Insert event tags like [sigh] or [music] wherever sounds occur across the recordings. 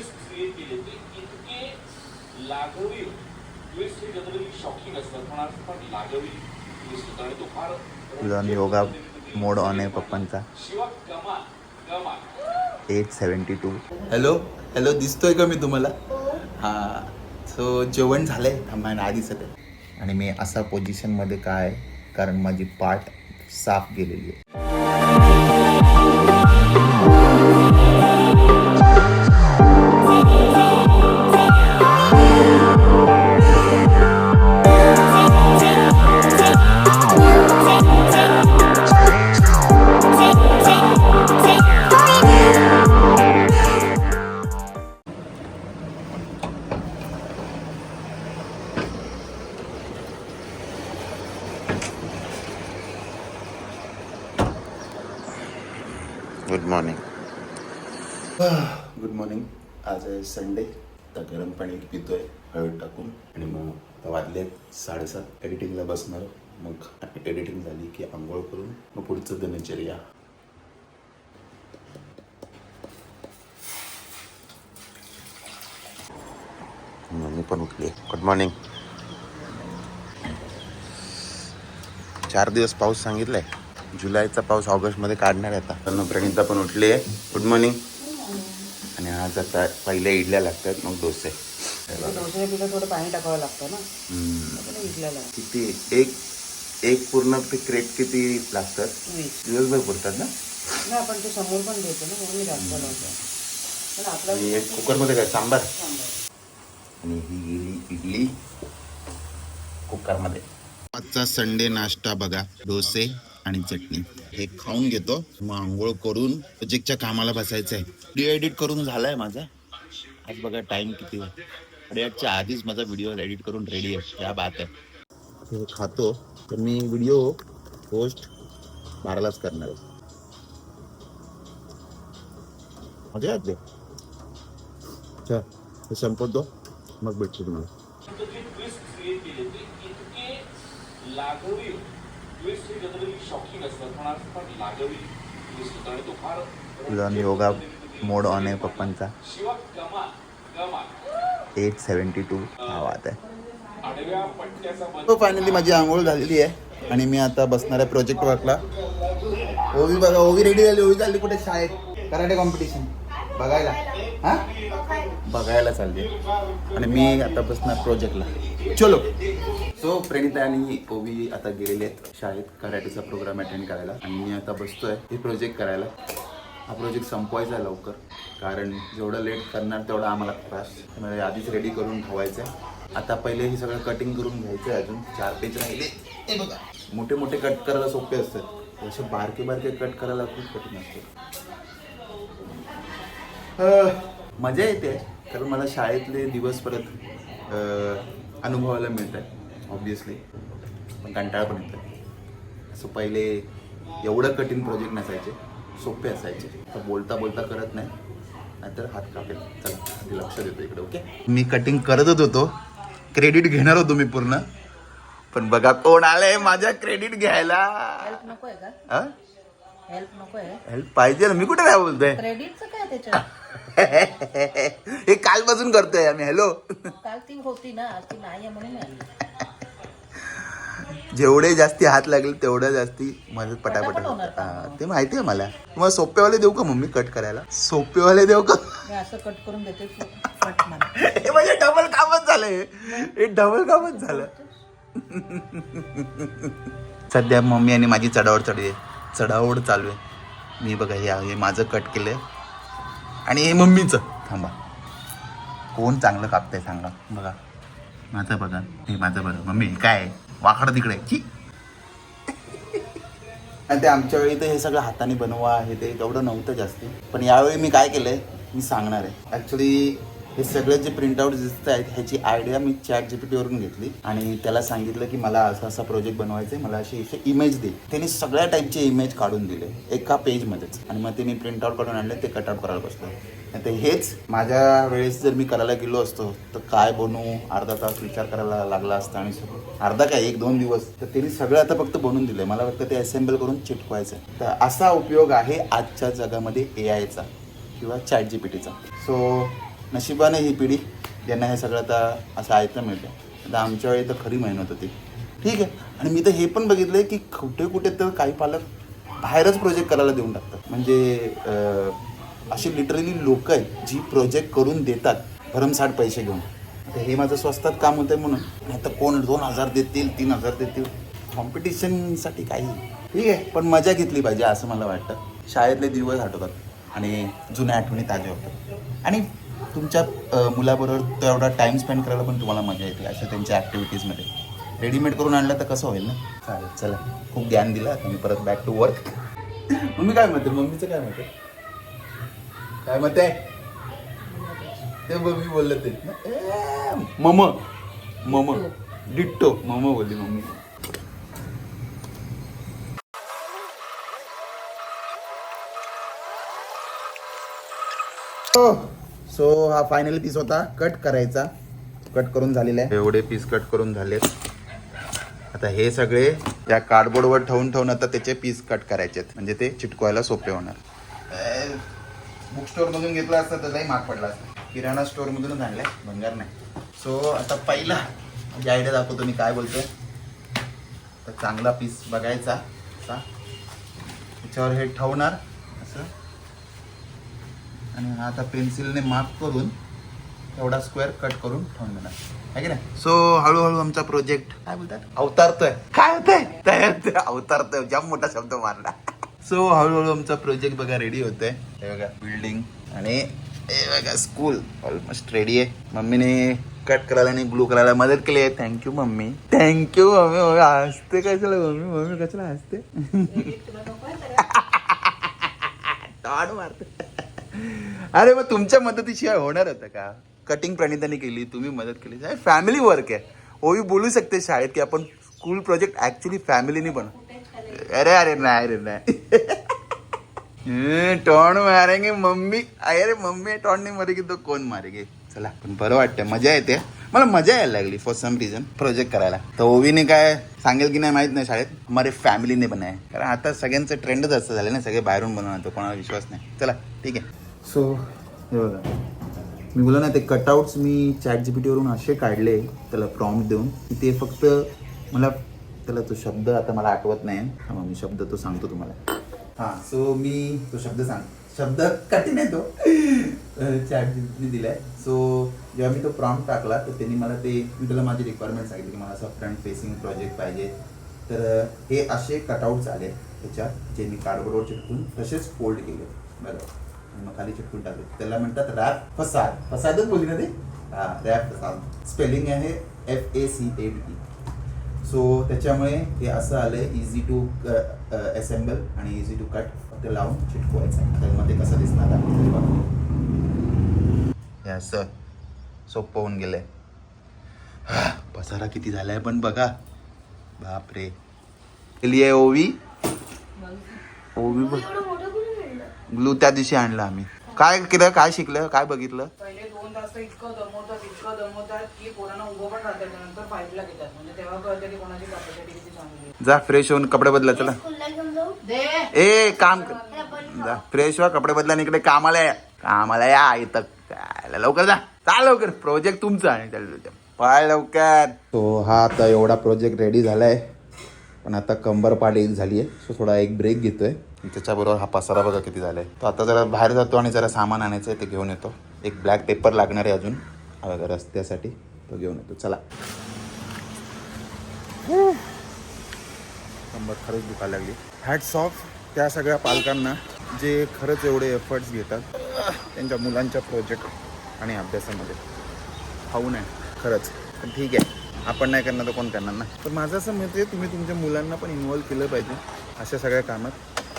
Twist create केले ते इतके लागवी ट्विस्ट हे जनरली शॉकिंग असतात पण आज पण लागवी ट्विस्ट होता आणि तो फार तुझा योगा मोड ऑन आहे पप्पांचा. शिवा कमाल. कमाल eight seventy two hello hello दिसतोय का मी तुम्हाला? हां. सो जेवण झालंय? थांबा ना आधी सध्या आणि मी असा पोझिशनमध्ये काय कारण माझी पाठ साफ गेलेली आहे. Good morning. Good morning. आज आहे संडे. तर गरम पाणी पितोय हळद टाकून. आणि मग आता वाजले साडेसात. एडिटिंगला बसणार. मग एडिटिंग झाली की आंघोळ करून मग पुढचं दिनचर्या. मम्मी पण उठली. गुड मॉर्निंग चार दिवस पाऊस सांगितलाय. जुलैचा पाऊस ऑगस्टमध्ये काढणार आहे आता. तर प्रणिता पण उठली आहे. गुड मॉर्निंग आणि आज आता पहिल्या इडल्या लागतात मग डोसे. थोडं पाणी टाकावं लागतं ना. किती? एक एक पूर्ण क्रेट किती लागतात? वीस. दिवसभर पुरतात ना? आपण ते समोर पण देतो ना म्हणून मी जास्त लावतो पण आपला आणि एक कुकरमध्ये काय? सांबार? सांबार. आणि ही गेली इडली कुकरमध्ये. आजचा संडे नाश्ता बघा. डोसे आणि चटणी. हे खाऊन घेतो. मग आंघोळ करून प्रोजेक्टच्या कामाला बसायचं आहे. व्हिडिओ एडिट करून झालाय माझा. आज बघा टाइम किती आहे. आधीच माझा व्हिडिओ एडिट करून रेडी आहे. त्या बात आहे. हे खातो. तर मी व्हिडिओ पोस्ट बारालाच करणार आहे. मजा येते. चल हे संपवतो. मग भेटतो तुम्हाला. लागू जे ट्विस्ट क्रिएट केले ते इतके लागवी ट्विस्ट हे जनरली शॉकिंग असतात पण आज पण लागवी ट्विस्ट होता आणि तो फार तुझा योगा मोड ऑन आहे पप्पांचा. एट सेवन्टी टू वाद आहे. पट्ट्याचा हो फायनली माझी आंघोळ झालेली आहे. आणि मी आता बसणार आहे प्रोजेक्ट वर्कला ओवी बघा ओवी रेडी झाली ओवी चालली कुठे? शाळेत. कराटे कॉम्पिटिशन बघायला. हा? बघायला चालली. आणि मी आता बसणार प्रोजेक्टला चलो. सो प्रणिता आणि ओवी आता गेलेले आहेत शाळेत. कराटेचा प्रोग्राम अटेंड करायला. आणि मी आता बसतोय हे प्रोजेक्ट करायला. हा प्रोजेक्ट संपवायचा आहे लवकर. कारण जेवढं लेट करणार तेवढा आम्हाला त्रास. त्यामुळे आधीच रेडी करून ठेवायचं आहे आता पहिले हे सगळं कटिंग करून घ्यायचं आहे अजून. चार पेज राहिले. ते बघा. मोठे मोठे कट करायला सोपे असतात. असे बारके बारके कट करायला खूप कठीण असते. मजा येते. कारण मला शाळेतले दिवस परत अनुभवायला मिळत आहे ऑब्विसली पण कंटाळा पण येत. आहे असं पहिले एवढं कठीण प्रोजेक्ट नसायचे सोपे असायचे. तर बोलता बोलता करत नाही नाहीतर हात कापेल. चला आधी लक्ष देतो इकडे ओके मी कटिंग करतच होतो. क्रेडिट घेणार होतो मी पूर्ण. पण बघा कोण आलंय माझ्या क्रेडिट घ्यायला. हेल्प नको आहे का? हेल्प नको आहे हेल्प पाहिजे ना. मी कुठे काय बोलतोय? क्रेडिटचं काय त्याच्यात? हे कालपासून करतोय आम्ही हॅलो. काल ती होती ना ती नाही आहे म्हणून आली. जेवढे जास्ती हात लागले तेवढं जास्ती मदत पटापट पटापट होणार होतं. हा, ते माहिती आहे मला. तुम्हाला सोपेवाले देऊ का मम्मी कट करायला? सोपेवाले देऊ का? मी असं कट करून देते तू कट मार. हे म्हणजे डबल कामच झालंय. हे डबल कामच झालं. सध्या मम्मी आणि माझी चढावड चढली आहे. चढावड चालू आहे. मी बघा हे हे माझं कट केलंय. आणि हे मम्मीचं. थांबा. कोण चांगलं कापतंय सांगा. बघा. माझं बघा. हे माझं बघा. मम्मी काय आहे? वाकडं तिकडे. आहे. आणि ते आमच्या वेळी तर हे सगळं हाताने बनवा हे ते तेवढं नव्हतं जास्ती. पण यावेळी मी काय केलंय? मी सांगणार आहे. ऍक्च्युली हे सगळे जे प्रिंटआउट दिसत आहेत ह्याची आयडिया मी चॅट जीपीटीवरून घेतली. आणि त्याला सांगितलं की मला असा असा प्रोजेक्ट बनवायचा आहे मला अशी इथे इमेज दे. त्याने सगळ्या टाईपचे इमेज काढून दिले एका पेजमध्येच आणि मग ते मी प्रिंटआउट काढून आणले ते कटआउट करायला बसलो. तर हेच माझ्या वेळेस जर मी करायला गेलो असतो तर काय बनवू? अर्धा तास विचार करायला लागला असता आणि अर्धा काय एक दोन दिवस. तर त्यांनी सगळं आता फक्त बनवून दिलंय. मला फक्त ते असेंबल करून चिटकवायचं आहे तर असा उपयोग आहे आजच्या जगामध्ये ए आयचा किंवा चॅट जी पी टीचा सो नशिबाने ही पिढी ज्यांना हे सगळं आता असं ऐकलं मिळतं. आता आमच्या वेळी तर खरी मेहनत होती. ठीक आहे. आणि मी तर हे पण बघितलं की कुठे कुठे तर काही पालक बाहेरच प्रोजेक्ट करायला देऊन टाकतात. म्हणजे अशी लिटरली लोक आहेत जी प्रोजेक्ट करून देतात भरमसाठ पैसे घेऊन. आता हे माझं स्वस्तात काम होतंय म्हणून. नाही तर कोण दोन हजार देतील तीन हजार देतील. कॉम्पिटिशनसाठी काही. ठीक आहे. पण मजा घेतली पाहिजे असं मला वाटतं. शाळेतले दिवस आठवतात आणि जुन्या आठवणी ताज्या होतात आणि तुमच्या मुलाबरोबर तेवढा टाईम स्पेंड करायला पण तुम्हाला मजा येते अशा त्यांच्या ॲक्टिव्हिटीजमध्ये रेडीमेड करून आणलं तर कसं होईल ना? चालेल चला. खूप ज्ञान दिलं आता मी परत बॅक टू वर्क मम्मी काय म्हणते? मम्मीचं काय म्हणते? काय मत आहे ते मम्मी बोललं ते. मम मम डिट्टो. मम बोलली मम्मी. सो हा फायनल पीस होता. कट करायचा. कट करून झालेला आहे. एवढे पीस कट करून झालेत. आता हे सगळे त्या कार्डबोर्डवर ठेवून ठेवून आता त्याचे पीस कट करायचे म्हणजे ते चिटकवायला सोपे होणार. बुक स्टोअर मधून घेतला असता त्याचाही महाग पडला असता. किराणा स्टोअर मधूनच आणलाय. भंगार नाही. सो आता पहिला माझी आयडिया दाखवतो मी काय बोलतोय. तर चांगला पीस बघायचा. असा त्याच्यावर हे ठेवणार. असं. आणि हा आता पेन्सिलने मार्क करून एवढा स्क्वेअर कट करून ठेवून देणार. आहे की नाही? सो हळूहळू आमचा प्रोजेक्ट काय बोलतात? अवतारतोय. काय होतंय? तयार अवतारतोय. जाम मोठा शब्द मारला. सो हळूहळू आमचा प्रोजेक्ट बघा रेडी होतोय. हे बघा बिल्डिंग आणि हे बघा स्कूल ऑलमोस्ट रेडी आहे. मम्मीने कट करायला आणि ब्लू करायला मदत केली आहे. Thank you mummy. Thank you mummy. Mummy हसते कशाला? मम्मी मम्मी कशाला हसते? [laughs] मारते. अरे मग तुमच्या मदतीशिवाय होणार होतं का? कटिंग प्रणिताने केली तुम्ही मदत केली. फॅमिली वर्क आहे. ओवी बोलू शकते शाळेत की आपण स्कूल प्रोजेक्ट ऍक्च्युली फॅमिलीने पण अरे अरे नाही अरे नाही. [laughs] टॉन मारेंगे मम्मी. अरे मम्मी टॉन नाही मारेगी तो कोण मारेगे? चला पण बरं वाटतं मजा येते. मला मजा यायला लागली फॉर सम रिझन प्रोजेक्ट करायला. तर ओवीने काय सांगेल की नाही माहीत नाही शाळेत? हमारे फॅमिलीने बनाय. कारण आता सगळ्यांचं ट्रेंडच असं झालं ना सगळे बाहेरून बनवणार तो कोणाला विश्वास नाही. चला ठीक आहे. सो हे बघा. मी बोला ना ते कटआउट्स मी चॅट जी पी टीवरून असे काढले त्याला प्रॉम्प्ट देऊन की ते फक्त मला त्याला तो शब्द आता मला आठवत नाही. थांबा, मी शब्द तो सांगतो तुम्हाला. हां सो मी तो शब्द सांग शब्द कठीण आहे तो. चॅट जी पी आहे सो जेव्हा मी तो प्रॉम्प्ट टाकला तर त्यांनी मला ते मी त्याला माझी रिक्वायरमेंट सांगितली की मला असं फ्रंट फेसिंग प्रोजेक्ट पाहिजे. तर हे असे कटआउट्स आले त्याच्यात जे मी कार्डबोर्डवर चिटकून तसेच फोल्ड केले बरोबर. आणि मग खाली चिटकून टाकले त्याला म्हणतात रॅप फसाद. फसादच बोलली ना ते? हा रॅप फसाद. स्पेलिंग आहे F A C A D so त्याच्यामुळे हे असं आलंय इझी टू असेंबल आणि इझी टू कट फक्त लावून चिटकवायचं. तर मग ते कसं दिसणार आहे? असं सोपं होऊन गेलंय. हा, पसारा किती झालाय पण बघा. बापरे. केली आहे ओवी ओवी बघ. ग्लू त्या दिवशी आणला आम्ही. काय केलं काय शिकलं काय बघितलं? पहिले दोन तास इतकं दमवतात इतकं दमवतात की पोरांना उभं पण राहतात नंतर फाईटला घेतात. म्हणजे तेव्हा कळतं की कोणाची कॅपॅसिटी किती चांगली आहे. जा फ्रेश होऊन कपडे बदला चला. दे. ए काम कर. जा फ्रेश व्हा कपडे बदला आणि इकडे कामाला या. कामाला या इथं. काय लवकर जा. चाल लवकर. प्रोजेक्ट तुमचा आणि पाय लवकर. तो हा आता एवढा प्रोजेक्ट रेडी झालाय. पण आता कंबर पाठ एक झाली आहे सो थोडा एक ब्रेक घेतोय. त्याच्याबरोबर हा पसारा बघा किती झालाय. तो आता जरा बाहेर जातो आणि जरा सामान आणायचं आहे ते घेऊन येतो. एक ब्लॅक पेपर लागणार आहे अजून. हा बघा रस्त्यासाठी तो घेऊन येतो. चला. कंबर खरंच दुखायला लागली. हॅट्स ऑफ त्या सगळ्या पालकांना जे खरंच एवढे एफर्ट्स घेतात त्यांच्या मुलांच्या प्रोजेक्ट आणि अभ्यासामध्ये. खाऊ नये खरंच. पण ठीक आहे. आपण नाही करणार तर कोण करणार ना? तर माझं असं म्हणते आहे तुम्ही तुमच्या मुलांना पण इन्वॉल्व्ह केलं पाहिजे अशा सगळ्या कामात.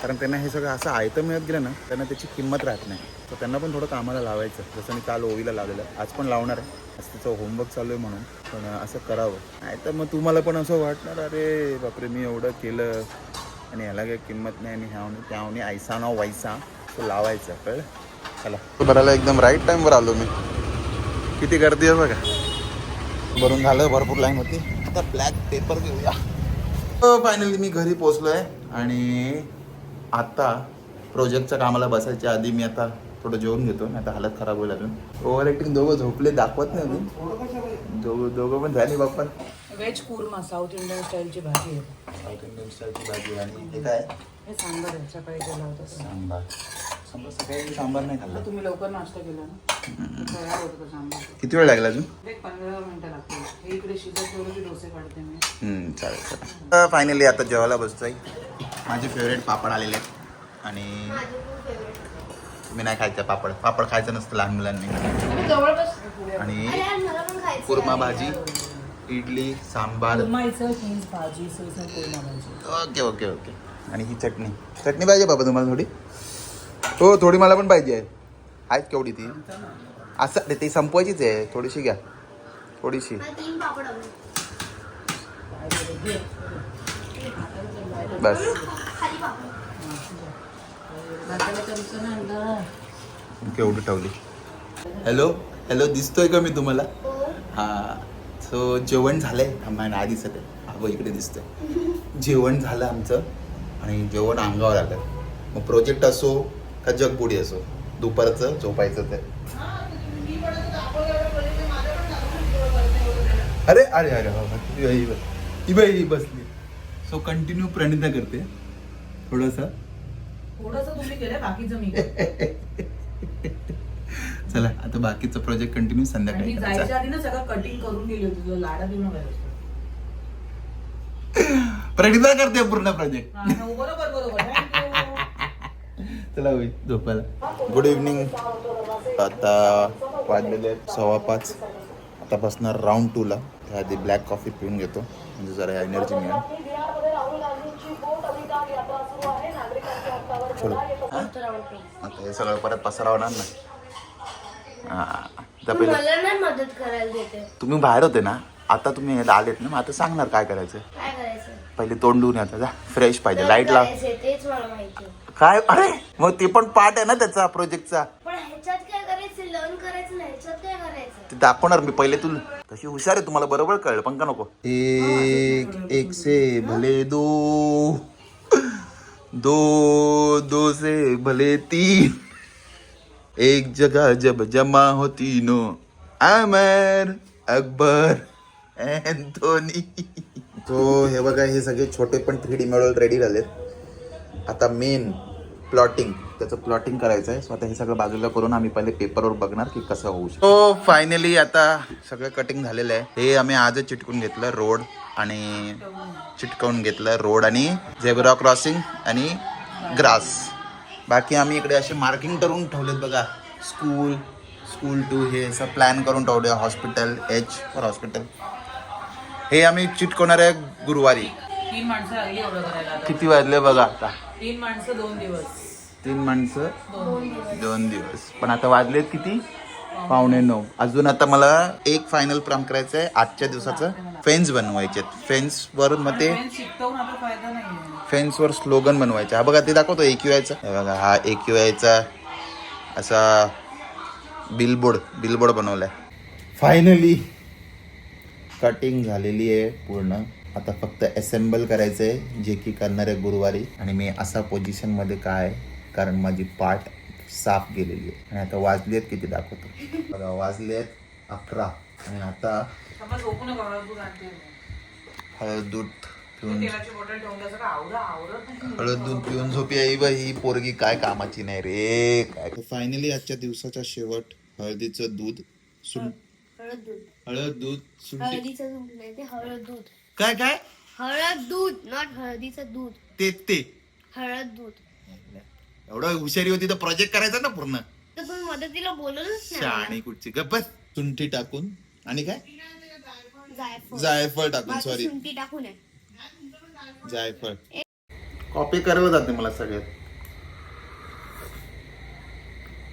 कारण त्यांना हे सगळं असं आयतं मिळत गेलं ना त्यांना त्याची किंमत राहत नाही. तर त्यांना पण थोडं कामाला लावायचं. जसं मी काल ओवीला लावलेलं. आज पण लावणार आहे. आज तिचं होमवर्क चालू आहे म्हणून. पण असं करावं. नाही तर मग तुम्हाला पण असं वाटणार अरे बापरे मी एवढं केलं. आणि ह्याला काही किंमत नाही आणि ह्यावनी त्यावनी ऐसा ना वैसा. तो लावायचा. कळलं? चला. भरायला एकदम राईट टाईमवर आलो मी. किती गर्दी आहे बघा. भरून झालं भरपूर लाईन होती आता ब्लॅक पेपर घेऊया. फायनली मी घरी पोचलो आहे आणि आता प्रोजेक्टच्या कामाला बसायच्या आधी मी आता थोडं जेवून घेतो नाही तर हालत खराब होईल अजून. ओव्हर ॲक्टिंग दोघं झोपले दाखवत नाही अजून. दोघं दोघं पण झाली Bappa. Veg kurma south Indian स्टाईलची भाजी आहे. साऊथ इंडियन स्टाईलची भाजी आणि हे काय? हे सांबार आहे सकाळी केला होता. सांबार. सांबार सकाळी सांबार नाही खाल्लं. आता तुम्ही लवकर नाश्ता केला ना? तयार होतं सांबार. किती वेळ लागला अजून? एक पंधरा मिनिटं लागतील. हे इकडे शिजत ठेवलं की डोसे काढते मी. चालेल चालेल. फायनली आता जेवायला बसतोय. माझे फेवरेट पापड आलेले आहेत. आणि मी नाही खायचं पापड. पापड खायचं नसतं लहान मुलांनी. आणि कुर्मा भाजी idli sambar. Okay okay okay. आणि ही चटणी. चटणी पाहिजे बाबा तुम्हाला थोडी? हो थोडी मला पण पाहिजे. आहे आहेत केवढी ती? असं ती संपवायचीच आहे. थोडीशी घ्या. थोडीशी मला तीन पापड हवे बस. केवढी ठेवली? हॅलो हॅलो दिसतोय का मी तुम्हाला? हो सो जेवण झालंय. आम्हाला नाही दिसत आहे अगो इकडे दिसतंय. जेवण झालं आमचं आणि जेवण अंगावर आलं. मग प्रोजेक्ट असो का जगबुडी असो दुपारचं झोपायचं ते. अरे अरे अरे बाबा ही बाई, ही. ही बाई ही बसली. सो कंटिन्यू प्रणिता करते थोडंसं थोडस तुम्ही केलं बाकीचं मी. चला आता बाकीचं प्रोजेक्ट कंटिन्यू संध्याकाळी करायचा जायच्या आधी ना सगळं कटिंग करून गेली होती तुला लाडा देऊ नका जास्त. प्रणिता करते पूर्ण प्रोजेक्ट बरोबर बरोबर Thank you. चला होई झोपायला गुड इव्हनिंग आता वाजलेले आहेत सव्वा पाच आता बसणार राऊंड टूला त्याआधी ब्लॅक कॉफी पिऊन घेतो म्हणजे जरा एनर्जी मिळेल चलो आता हे सगळं परत पसारा होणार ना हा. आता तू पहिले मला नाही मदत करायला देते तुम्ही बाहेर होते ना? आता तुम्ही हे आलेत ना मग आता सांगणार काय करायचं? काय करायचं? पहिले तोंड धुवून येतं जा. फ्रेश पाहिजे तर लाइट लाव. करायचंय, तेच मला माहिती काय? अरे मग ते पण पार्ट आहे ना त्याचा प्रोजेक्टचा पण ह्याच्यात काय करायचं? लर्न करायचं नाही ह्याच्यात काय करायचं? ते दाखवणार मी पहिले तुला. तशी हुशार आहे तुम्हाला बरोबर कळलं पण का नको. एक एक से भले दो. दो दो से भले तीन। एक जगह जब जमा हो तीनों। आमर अकबर अँथोनी तो हे बघा हे सगळे छोटे पण थ्री डी मॉडेल रेडी झालेत. आता मेन प्लॉटिंग त्याचं प्लॉटिंग करायचं आहे सो आता हे सगळं बाजूला करून आम्ही पहिले पेपरवर बघणार की कसं होऊ शकतो. फायनली आता सगळं कटिंग झालेलं आहे. हे आम्ही आजच चिटकून घेतलं रोड आणि चिटकवून घेतलं रोड आणि झेब्रा क्रॉसिंग आणि ग्रास बाकी आम्ही इकडे असे मार्किंग करून ठेवलेत बघा. स्कूल स्कूल टू हे असं प्लॅन करून ठेवले हॉस्पिटल एच फॉर हॉस्पिटल हे आम्ही चिटकवणार आहे गुरुवारी. तीन माणसं. किती वाजले बघा आता? तीन माणसं दोन दिवस. तीन माणसं दोन दिवस. पण आता वाजलेत किती? पावणे नऊ. अजून आता मला एक फायनल काम करायचं आहे आजच्या दिवसाचं. फेन्स बनवायचे फेन्स वर मग ते फेन्सवर फेन्स वर स्लोगन बनवायचे. हा बघा ते दाखवतो एक यू आयचा बघा हा एक यू आयचा असा बिलबोर्ड बिलबोर्ड बनवलाय. फायनली कटिंग झालेली आहे पूर्ण. आता फक्त असेंबल करायचं आहे जे की करणार आहे गुरुवारी. आणि मी असा पोझिशनमध्ये काय आहे, कारण माझी पाठ साफ गेलेली आहे. आणि आता वाजली आहेत किती दाखवतो. बघा वाजले आहेत अकरा. आणि आता हळद दूध पिऊन हळद दूध पिऊन झोपी आई बाई ही पोरगी काय कामाची नाही रे काय फायनली आजच्या दिवसाचा शेवट हळदीचं दूध सुं हळद दूध. हळद दूध काय काय? हळद दूध नॉट हळदीचं दूध. ते ते. हळद दूध. एवढं हुशारी होती तर प्रोजेक्ट करायचा ना पूर्ण. तर पण मदतीला बोलवलंच नाही शाणी कुठची? गप्पच सुंठी टाकून. आणि काय? जायफळ. जायफळ टाकून माझी सॉरी शुंठी टाकून आहे जायफळ. कॉपी करावं जाते मला सगळ्यात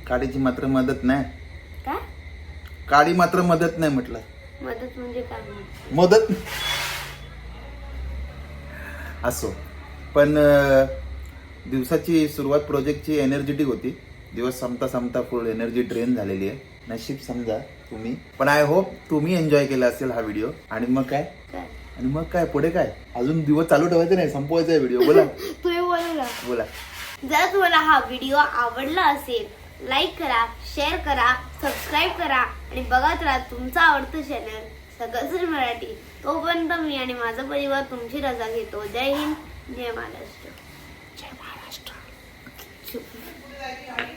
काडीची मात्र मदत नाही. काय? काडी मात्र मदत नाही म्हटलं. मदत म्हणजे काय मदत? असो. पण अं, दिवसाची सुरुवात प्रोजेक्टची एनर्जेटिक होती. दिवस संपता संपता फुल एनर्जी ड्रेन झालेली आहे. नशीब समजा तुम्ही. पण आय होप तुम्ही एन्जॉय केला असेल हा व्हिडिओ आणि मग काय? काय? आणि मग काय? पुढे काय? अजून दिवस चालू ठेवायचे नाही संपवायचा आहे व्हिडिओ बोला. [laughs] तुम्ही बोला ना. बोला. जर तुम्हाला हा व्हिडिओ आवडला असेल लाईक करा शेअर करा सबस्क्राईब करा. आणि बघत राहा तुमचं आवडतं चॅनल सगळं मराठी. तोपर्यंत मी आणि माझा परिवार तुमची रजा घेतो. जय हिंद. जय महाराष्ट्र. that, you know,